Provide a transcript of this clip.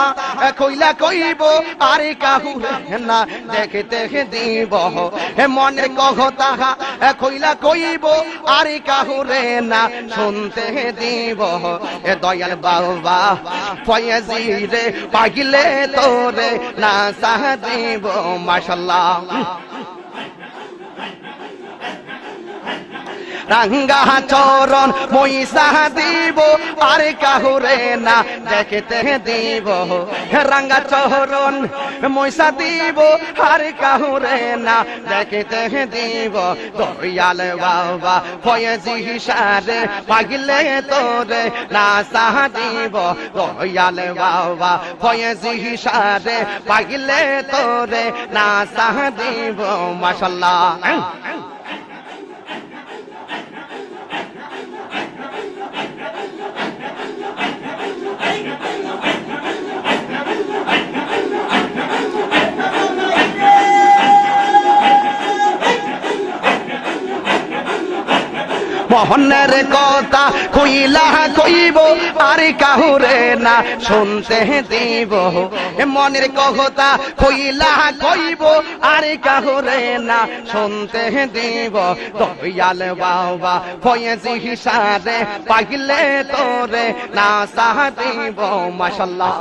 তাহা কইলা কইব, আরে কাহু না দেখতে দিব। হে মনের কহ তাহা কইলা কইব, আরে কাহু, রে না শুনতে দিব। হে দয়াল বাবা, ফয়াজি রে, পাগিলে তোরে না সাহ দিব, মাশাল্লাহ। রাঙ্গা চরণ মইসা দিব, আর কাহুরে না দেখতে দিব। রাঙ্গা চরণ মইসা দিব, আর কাহুরে না দেখতে দিব। দয়াল বাবা, ফয়েজি সারে পাগলে তোরে না সাহ দিব। দয়াল বাবা, ফয়েজি সারে পাগলে তোরে না সাহ দিব। মাশাল্লাহ। মোহনের কথা কইলা কইব, আর কাহুরে না শুনতে দিব। মনের কথা কইলা কইব, আর কাহুরে না শুনতে দিব। দয়াল বাবা, ফয়েজি হিসারে পাগলে তোরে না সাহ দিব, মাশাল্লাহ।